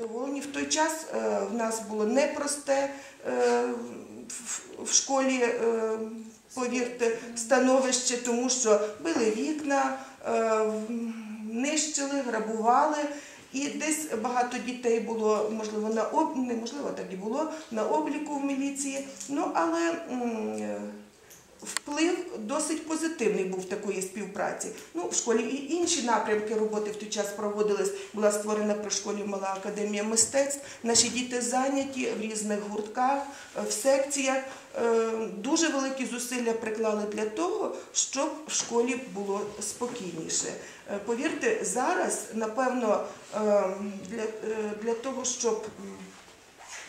Задоволені. В той час е, в нас було непросте е, в- в школі, е, повірте, становище, тому що били вікна, нищили, грабували. І десь багато дітей було, можливо, на об... неможливо так і було на обліку в міліції. Ну, але досить позитивний був такої співпраці. Ну, в школі і інші напрямки роботи в той час проводились. Була створена при школі Мала академія мистецтв. Наші діти зайняті в різних гуртках, е, в секціях. Е, Дуже великі зусилля приклали для того, щоб в школі було спокійніше. Е, Повірте, зараз, напевно, е, для, для того, щоб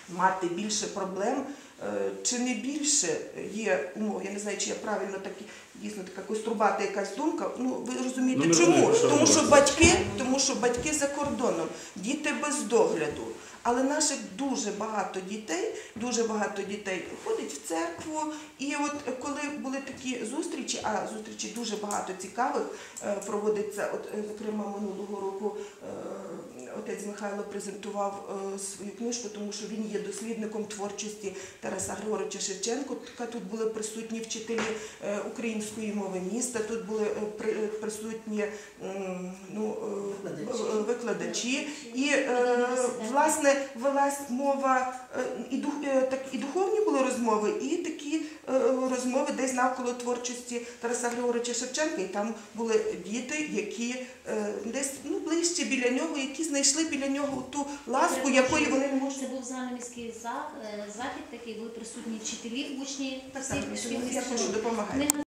мати більше проблем, е, чи не більше є умов. Я не знаю, чи я правильно так дійсно така кострубата якась думка. Ну ви розумієте, Ну, чому? розуміємо, що Тому що батьки, тому що батьки за кордоном, діти без догляду. Але наших дуже багато дітей, дуже багато дітей ходить в церкву. І от коли були такі зустрічі, а зустрічі дуже багато цікавих е, проводиться. От, е, зокрема, минулого року е, отець Михайло презентував свою книжку, тому що він є дослідником творчості Тараса Григоровича Шевченко. Тут були присутні вчителі української мови міста. Тут були при- присутні Викладачі. І е, власне велась мова е, і дух е, так і духовні були розмови, і такі розмови десь навколо творчості Тараса Григоровича Шевченка. І там були діти, які десь ну ближче біля нього, які знайшли біля нього ту ласку, якої вони можуть. Це був е, захід, такий були присутні вчителі, учні, Так, так, я прошу допомагати.